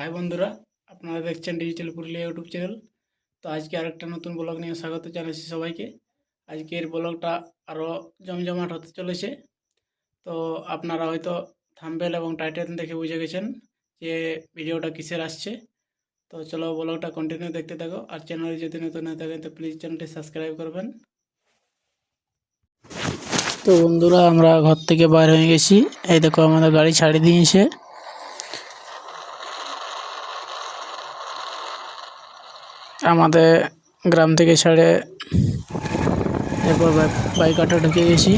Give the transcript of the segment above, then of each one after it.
High বন্ধুরা, আপনারা দেখছেন ডিজিটাল পুরুলিয়া ইউটিউব চ্যানেল তো আজকে আরেকটা নতুন ব্লগ নিয়ে স্বাগত জানাচ্ছি সবাইকে। আজকের ব্লগটা আরও জমজমাট হতে চলেছে। তো আপনারা হয়তো থাম্বেল এবং টাইটেল দেখে বুঝে গেছেন যে ভিডিওটা কিসের আসছে। তো চলো ব্লগটা কন্টিনিউ দেখতে থাকো। আর চ্যানেলে যদি নতুন হয়ে থাকেন, তো প্লিজ চ্যানেলটি সাবস্ক্রাইব করবেন। তো বন্ধুরা, আমরা ঘর থেকে বাইর হয়ে গেছি। এই দেখো, আমাদের গাড়ি ছাড়ি দিয়েছে। আমাদের গ্রাম থেকে ছেড়ে এরপর বাইক আটা ঢুকে গেছি।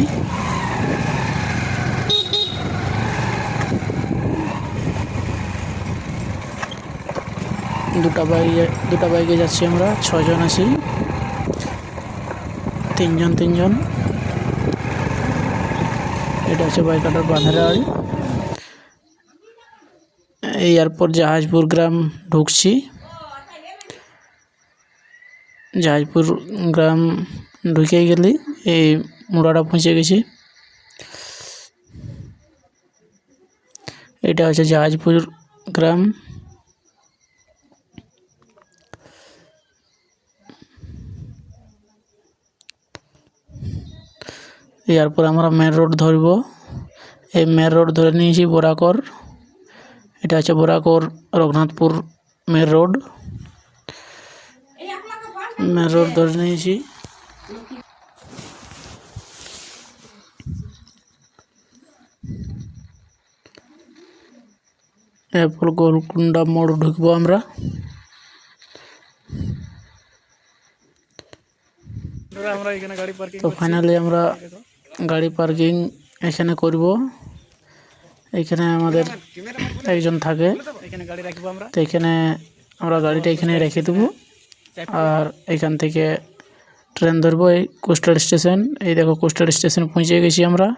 দুটা বাইকে দুটা বাইকে যাচ্ছি আমরা ছজন আছি। তিনজন তিনজন। এটা হচ্ছে বাইকাটার বাঁধারে বাড়ি এই এয়ারপোর্ট জাহাজপুর গ্রাম ঢুকছি। জাহাজপুর গ্রাম ঢুকে গেলি, এই মোড়াটা পৌঁছে গেছি। এটা হচ্ছে জাহাজপুর গ্রাম। এরপর আমরা মেন রোড ধরব। এই মেন রোড ধরে নিয়েছি বরাকর। এটা হচ্ছে Barakar Raghunathpur main road. Road ধরে নিয়েছি। এরপর গোলকুন্ডা মোড় ঢুকবো আমরা। তো ফাইনালি আমরা গাড়ি পার্কিং এখানে করব। এখানে আমাদের একজন থাকে। তো এখানে আমরা গাড়িটা এখানে রেখে দেবো। আর এখান থেকে ট্রেন ধরবো এই কোস্টাল স্টেশন। এই দেখো কোস্টাল স্টেশন পৌঁছে গেছি আমরা।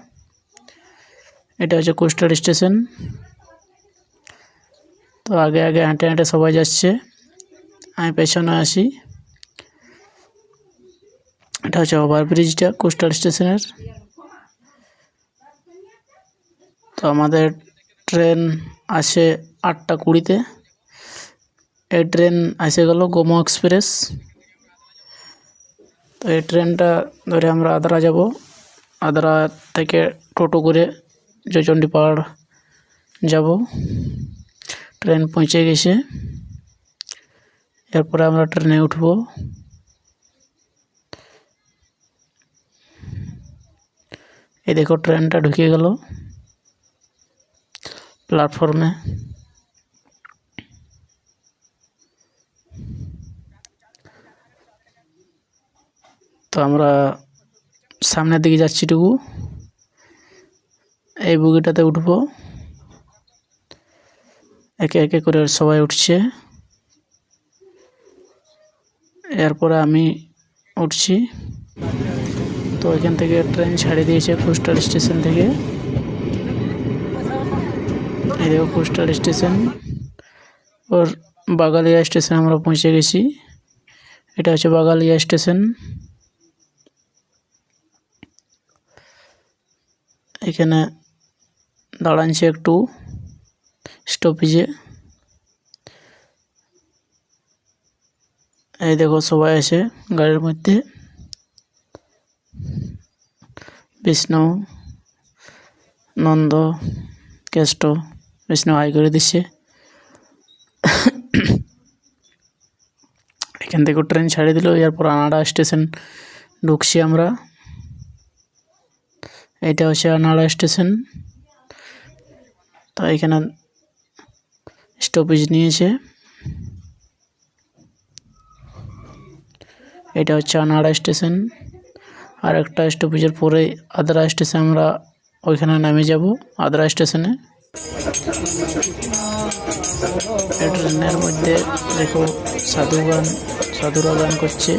এটা হচ্ছে কোস্টাল স্টেশন। তো আগে আগে হাঁটে হাঁটে সবাই যাচ্ছে। আমি পেছনে আসি এটা হচ্ছে ওভারব্রিজটা কোস্টাল স্টেশনের। তো আমাদের ট্রেন আসে আটটা কুড়িতে। এই ট্রেন এসে গেল গোমো এক্সপ্রেস তো এই ট্রেনটা ধরে আমরা আদ্রা যাব। আদ্রা থেকে টোটো করে জয়চণ্ডী পাহাড় যাব। ট্রেন পৌঁছে গেছে। এরপরে আমরা ট্রেনে উঠবো। এই দেখো ট্রেনটা ঢুকে গেল। প্ল্যাটফর্মে আমরা সামনের দিকে যাচ্ছি টুকু। এই বুগিটাতে উঠব। একে একে করে সবাই উঠছে। এরপরে আমি উঠছি। তো এখান থেকে ট্রেন ছাড়িয়ে দিয়েছে কোস্টাল স্টেশন থেকে। এই দেখো কোস্টাল স্টেশন। ওর বাগালিয়া স্টেশন আমরা পৌঁছে গেছি। এটা হচ্ছে বাগালিয়া স্টেশন। এখানে দাঁড়ানছে একটু স্টপেজে এই দেখো সবাই আছে গাড়ির মধ্যে। বিষ্ণু, নন্দ, কেষ্ট, বিষ্ণু হাই করে দিচ্ছে এখান থেকে ট্রেন ছাড়িয়ে দিল, এরপর আনাড়া স্টেশন ঢুকছি আমরা। এটা হচ্ছে আনাড়া স্টেশন তো এখানে স্টপেজ নিয়েছে। এটা হচ্ছে আনাড়া স্টেশন আর একটা স্টপেজের পরে আদ্রা স্টেশন আমরা ওইখানে নামে যাব, আদ্রা স্টেশনে ট্রেনের মধ্যে দেখো সাধু গান সাধুরা গান করছে।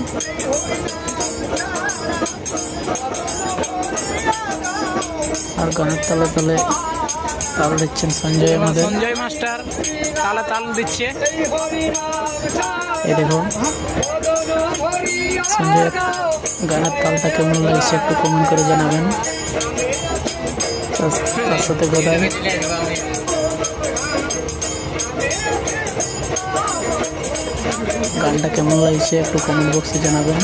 আর গানের তালে তালে তাল দিচ্ছেন সঞ্জয় আমাদের। সঞ্জয় মাস্টার তালে তাল দিচ্ছে। এই দেখো সঞ্জয় গানের তালটা কেমন লাগছে একটু কমেন্ট করে জানাবেন। তার তার সাথে গদায় গানটা কেমন লাগছে একটু কমেন্ট বক্সে জানাবেন।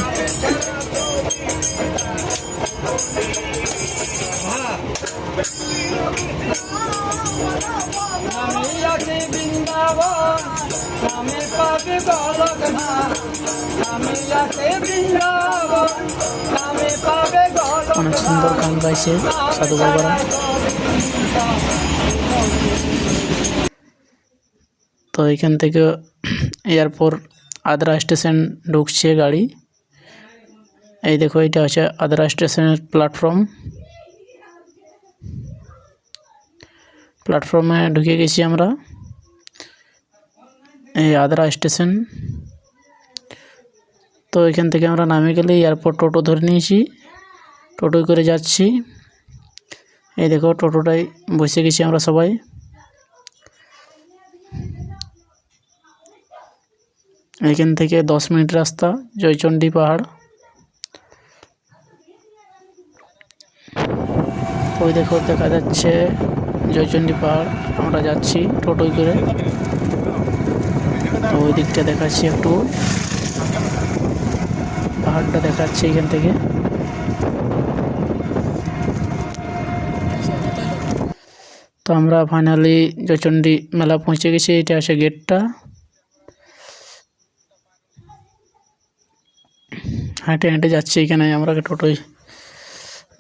অনেক সুন্দর গান গাইছে সাধু বাবারা। তো এখান থেকে এয়ারপোর্ট আদ্রা স্টেশন ঢুকছে গাড়ি। এই দেখো, এটা হচ্ছে আদ্রা স্টেশনের প্ল্যাটফর্ম। প্ল্যাটফর্মে ঢুকে গেছি আমরা। এই আদ্রা স্টেশন। তো এখান থেকে আমরা নামে গেলে এয়ারপোর্ট টোটো ধরে নিয়েছি। টোটোয় করে যাচ্ছি। এই দেখো, টোটোটায় বসে গেছি আমরা সবাই। এখান থেকে দশ মিনিট রাস্তা, জয়চণ্ডী পাহাড়। ওই দেখো, দেখা যাচ্ছে জয়চণ্ডী পাহাড়, আমরা যাচ্ছি টোটোয় করে। তো ওই দিকটা দেখাচ্ছি একটু। পাহাড়টা দেখাচ্ছি এখান থেকে। তো আমরা ফাইনালি জয়চণ্ডী মেলা পৌঁছে গেছি, এটা আছে গেটটা হাঁটে হেঁটে যাচ্ছি এখানে আমরা টোটোয়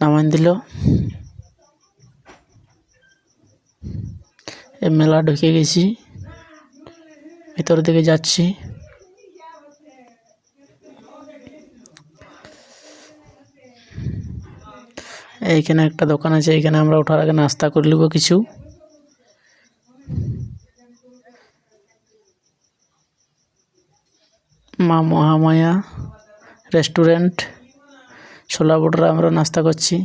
নামান দিল। মেলা ঢুকে গেছি। ভিতর দিকে যাচ্ছি। এইখানে একটা দোকান আছে এখানে আমরা ওঠার আগে নাস্তা করে নেব কিছু। মা মহামায়া রেস্টুরেন্ট, ছোলা বটরা আমরা নাস্তা করছি।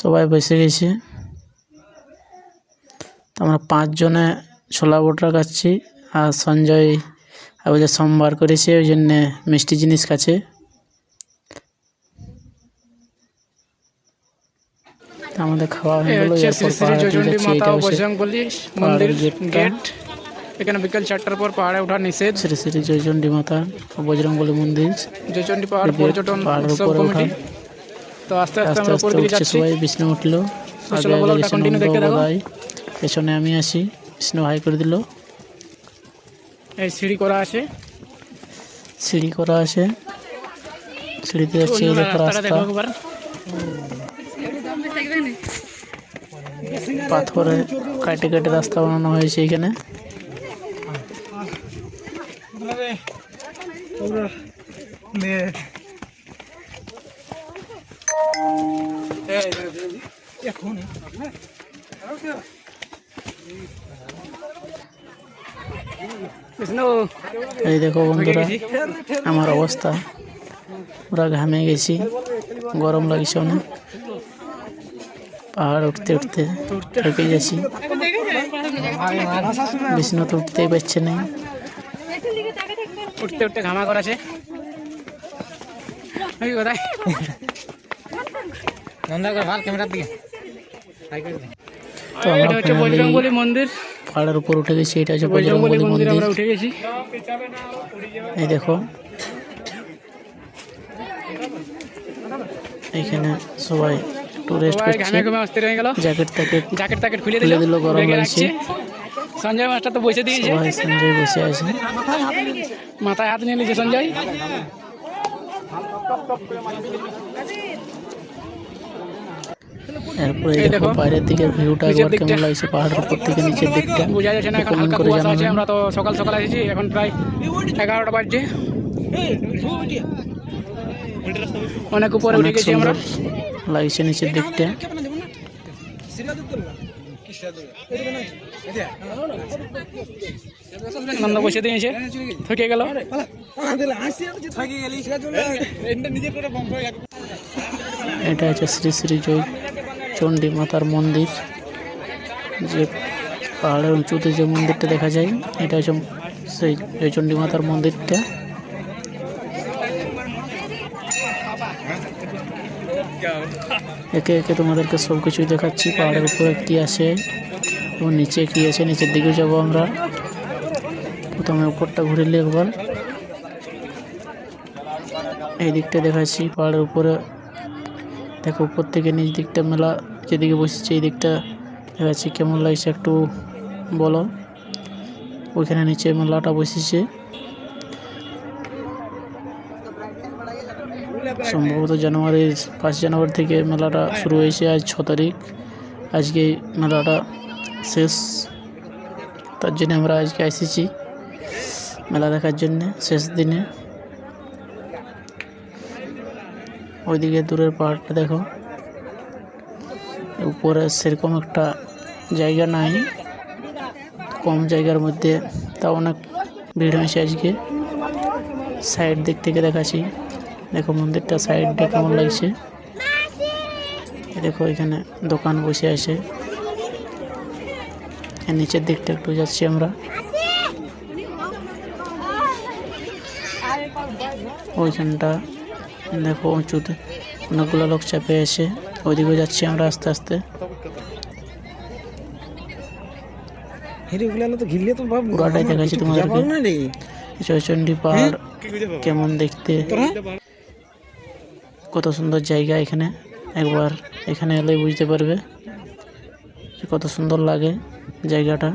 সবাই বসে গেছে। আমরা পাঁচজনে ছোলা বটরা খাচ্ছি আর সঞ্জয় আবার সোমবার করেছে ওই জন্যে মিষ্টি জিনিস খাচ্ছে। আমাদের খাওয়া হয়ে গেল। গেট এখানে বিকেল চারটার পর পাহাড়ে ওঠা নিষেধ। শ্রী শ্রী জয়চণ্ডী মাতা ও বজরংবলী মন্দির। জয়চণ্ডী পাহাড় পর্যটন পাহাড়ের উৎসব উপরে কমিটি। ওঠা। তো আস্তে আস্তে আমরা দিকে যাচ্ছি। সবাই বিষ্ণু উঠল। আগে আগে গেছে দেখতে থাকো। গদাই পেছনে আমি আসি বিষ্ণু ভাই করে দিল। এই সিঁড়ি করা আছে। সিঁড়ি করা আছে। সিঁড়িতে যাচ্ছে এই দেখো রাস্তা পাথরে কাটে কাটে রাস্তা বানানো হয়েছে এখানে বিষ্ণু এই দেখো বন্ধুরা গেছি। আমার অবস্থা। পুরা ঘামে গেছি। গরম লাগছে অনেক। পাহাড় উঠতে উঠতে ঠকে যাচ্ছি বিষ্ণু তো উঠতেই পারছে না। উঠতে উঠতে ঘামা করাছে। কোথায়? তো আমরা মন্দির। পাহাড়ের উপর উঠে গেছি এটা হচ্ছে বজরংবলী মন্দির উঠে গেছি। এই দেখো। এইখানে সবাই একটু রেস্ট করছে। জ্যাকেট ট্যাকেট জ্যাকেট ট্যাকেট খুলে দিল গরম লাগছে। সঞ্জয় মাস্টার তো বসে দিয়েছে। সঞ্জয় বসে আছে। মাথায় হাত নিয়ে নিয়েছে সঞ্জয়। এরপরে এই দেখো বাইরের দিকের ভিউটা একবার কেমন লাগছে পাহাড়ের উপর থেকে নিচের দিকটা? বোঝা যাচ্ছে না এখন হালকা কুয়াশা আছে আমরা তো সকাল সকাল এসেছি এখন প্রায় এগারোটা বাজছে। অনেক উপরে উঠে গেছি আমরা। লাগছে নিচের দিকটা। নন্দ বসে দিয়েছে থেকে গেল। এটা হচ্ছে শ্রী শ্রী জয়। চণ্ডী মাতার মন্দির, যে পাহাড়ের উঁচুতে যে মন্দিরটা দেখা যায়, এটা হচ্ছে সেই জয়চণ্ডী মাতার মন্দিরটা। একে একে তোমাদেরকে সব কিছুই দেখাচ্ছি, পাহাড়ের উপরে কী আছে এবং নিচে কী আছে, নিচের দিকে যাব আমরা। প্রথমে উপরটা ঘুরে নিই একবার। এই দিকটা দেখাচ্ছি, পাহাড়ের উপরে। দেখো, উপর থেকে নিচ দিকটা মেলা যেদিকে বসেছে, এই দিকটা। দেখাচ্ছি কেমন লাগছে একটু বলো। ওইখানে নিচে মেলাটা বসেছে। সম্ভবত জানুয়ারির ফার্স্ট জানুয়ারি থেকে মেলাটা শুরু হয়েছে আজ ছ তারিখ। আজকে মেলাটা শেষ। তার জন্য আমরা আজকে এসেছি মেলা দেখার জন্যে, শেষ দিনে। ওইদিকে দূরের পাহাড়টা দেখো। উপরে সেরকম একটা জায়গা নাই। কম জায়গার মধ্যে তা অনেক ভিড় হয়েছে আজকে। সাইড দিক থেকে দেখাচ্ছি। দেখো মন্দিরটা সাইডটা কেমন লাগছে। দেখো এখানে দোকান বসে আছে। নিচের দিকটা একটু যাচ্ছি আমরা। ওইখানটা দেখো উঁচুতে অনেকগুলো লোক চাপে আছে। ওইদিকে যাচ্ছি আমরা আস্তে আস্তে। পুরাটাই দেখাচ্ছি তোমাদেরকে। না জয়চন্ডী পাহাড় কেমন দেখতে? কত সুন্দর জায়গা এখানে একবার এখানে এলে বুঝতে পারবে কত সুন্দর লাগে জায়গাটা।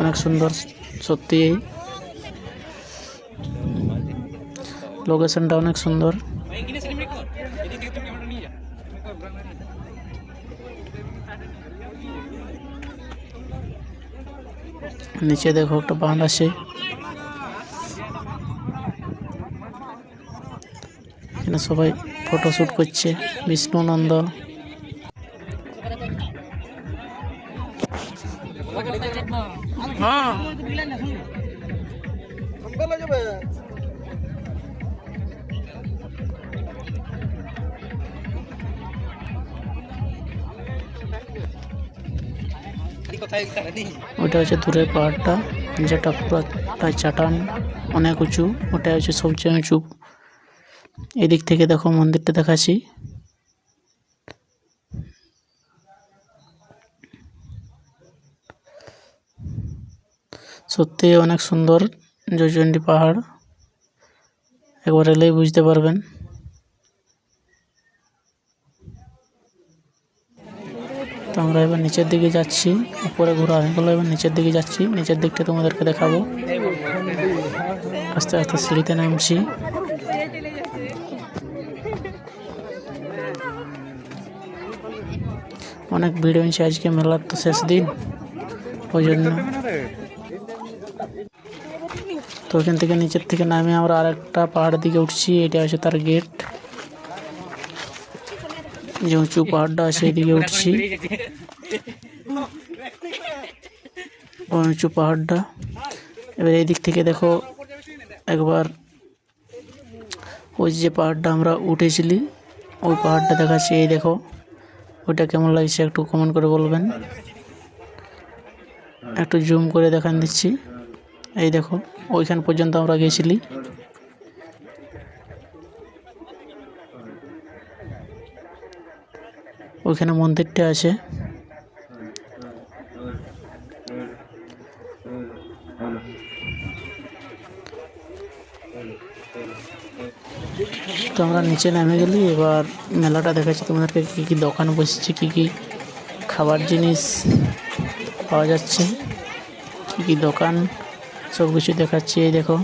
অনেক সুন্দর সত্যি। লোকেশনটা অনেক সুন্দর। নিচে দেখো একটা বাঁধ আছে। এখানে সবাই ফটো শ্যুট করছে বিষ্ণুনন্দ। হ্যাঁ। ওটা হচ্ছে দূরের পাহাড়টা, যেটা পুরোটা চাটান, অনেক উঁচু। ওটা হচ্ছে সবচেয়ে উঁচু। এদিক থেকে দেখো মন্দিরটা দেখাচ্ছি। সত্যি অনেক সুন্দর জয়চণ্ডী পাহাড়। একবার এলেই বুঝতে পারবেন। আমরা এবার নিচের দিকে যাচ্ছি। উপরে ঘোরা হয়ে গেলো এবার নিচের দিকে যাচ্ছি। নিচের দিকটা তোমাদেরকে দেখাবো। আস্তে আস্তে সিঁড়িতে নামছি। অনেক ভিড় হয়েছে আজকে, মেলার তো শেষ দিন। ওই জন্য। তো ওখান থেকে নিচের থেকে নামে আমরা আরেকটা পাহাড়ের দিকে উঠছি। এটা হচ্ছে তার গেট যে উঁচু পাহাড়টা আছে এদিকে উঠছি। উঁচু পাহাড়টা এবার এই দিক থেকে দেখো একবার ওই যে পাহাড়টা আমরা উঠেছিলি, ওই পাহাড়টা দেখাচ্ছি, এই দেখো। ওইটা কেমন লাগছে একটু কমেন্ট করে বলবেন। একটু জুম করে দেখান দিচ্ছি। এই দেখো, ওইখান পর্যন্ত আমরা গেছিলি। ওইখানে মন্দিরটা আছে। তো আমরা নিচে নেমে গেলি, এবার মেলাটা দেখাচ্ছি তোমাদেরকে কী কী দোকান বসেছে, কী কী খাবার জিনিস পাওয়া যাচ্ছে, কী কী দোকান সব কিছু দেখাচ্ছি, এই দেখো।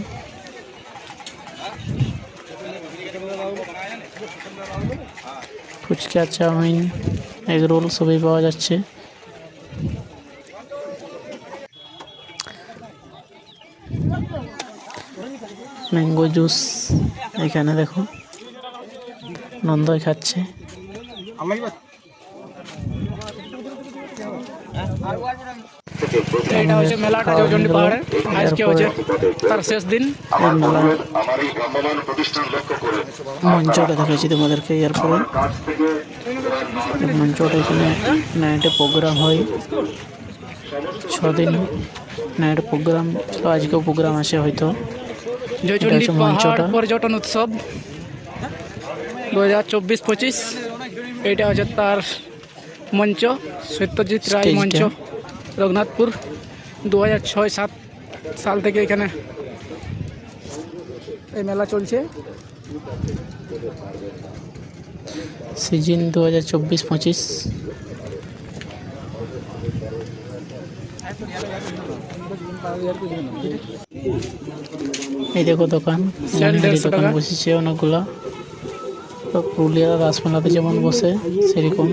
ফুচকা চাউমিন এগ রোল সবই পাওয়া যাচ্ছে। ম্যাঙ্গো জুস এখানে দেখো নন্দয় খাচ্ছে। এটা হচ্ছে মেলাটা জয়চন্ডী পাহাড়ে আজকে হচ্ছে তার শেষ দিন। মঞ্চটা দেখাচ্ছি তোমাদেরকে এরপরে মঞ্চটা এখানে নাইটে প্রোগ্রাম হয়। ছদিন নাইট প্রোগ্রাম তো আজকেও প্রোগ্রাম আছে হয়তো। জয়চন্ডী পাহাড় মঞ্চটা। পর্যটন উৎসব। দু হাজার চব্বিশ পঁচিশ এইটা হচ্ছে তার মঞ্চ সত্যজিৎ রায় মঞ্চ। রঘুনাথপুর দু হাজার ছয় সাত সাল থেকে এখানে এই মেলা চলছে। সিজন দু হাজার চব্বিশ পঁচিশ। এই দেখো দোকান দোকান বসেছে অনেকগুলা। তো পুরুলিয়ার রাসমেলাতে যেমন বসে সেরকম।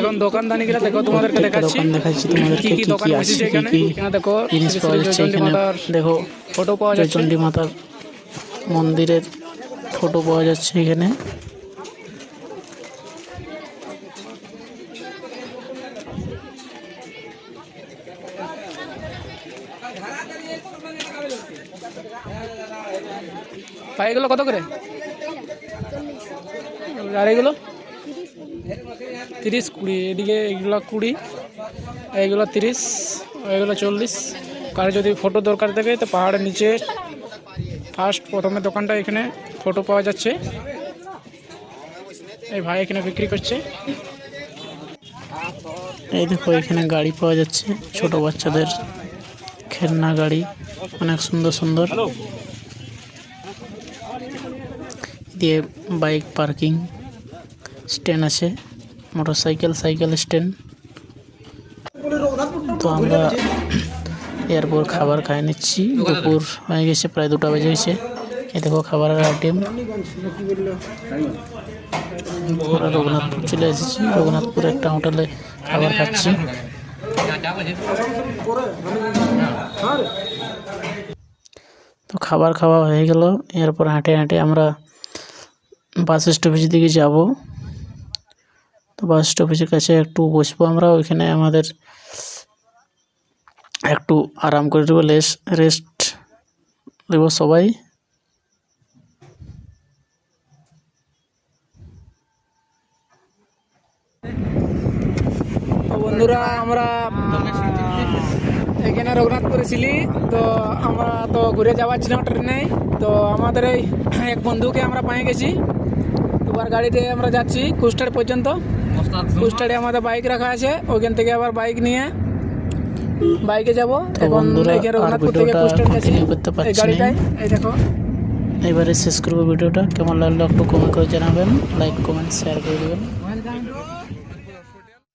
এখন দোকানদানিগুলো দেখো তোমাদেরকে দেখাচ্ছি। দোকান দেখাচ্ছি তোমাদেরকে কি কি আছে এখানে? এখানে দেখো জিনিস পাওয়া যাচ্ছে এখানে। দেখো ফটো পাওয়া যাচ্ছে। জয়চণ্ডী মাতার মন্দিরের ফটো পাওয়া যাচ্ছে এখানে। ভাই এগুলো কত করে? আর এগুলো? তিরিশ কুড়ি, এদিকে এগুলো কুড়ি এইগুলো তিরিশ, এগুলো চল্লিশ। কারও যদি ফটো দরকার থাকে, তো পাহাড়ের নিচে ফার্স্ট প্রথমে দোকানটা এখানে ফটো পাওয়া যাচ্ছে। এই ভাই এখানে বিক্রি করছে। এই দেখো, এখানে গাড়ি পাওয়া যাচ্ছে, ছোট বাচ্চাদের খেলনা গাড়ি, অনেক সুন্দর সুন্দর। দিয়ে বাইক পার্কিং স্ট্যান্ড আছে মোটর সাইকেল স্ট্যান্ড। তো আমরা এরপর খাবার খাই নিচ্ছি, দুপুর হয়ে গেছে, প্রায় দুটা বেজে গেছে। এ দেখো খাবারের আইটেম রঘুনাথপুর চলে এসেছি, রঘুনাথপুর একটা হোটেলে খাবার খাচ্ছি। তো খাবার খাওয়া হয়ে গেল, এরপর হাঁটে হাঁটে আমরা বাস স্টপেজের দিকে যাব। তো বাস স্টপেজের কাছে একটু বসবো আমরা, ওইখানে আমাদের একটু আরাম করে দেবো রেস্ট দেবো সবাই। বন্ধুরা, আমরা এখানে রঘুনাথ করেছিলি, তো আমরা তো ঘুরে যাওয়ার ছিলাম ট্রেনে তো আমাদের এই এক বন্ধুকে আমরা পেয়ে গেছি। দুবার গাড়িতে আমরা যাচ্ছি কুস্টার পর্যন্ত। কুস্টারে আমাদের বাইক রাখা আছে ওইখান থেকে আবার বাইক নিয়ে বাইকে যাব। এখন বন্ধুরা, এখানে রঘুনাথপুর থেকে এই এই দেখো। এবারে শেষ করব ভিডিওটা। কেমন লাগল একটু কমেন্ট করে জানাবেন লাইক কমেন্ট শেয়ার করে দেবেন।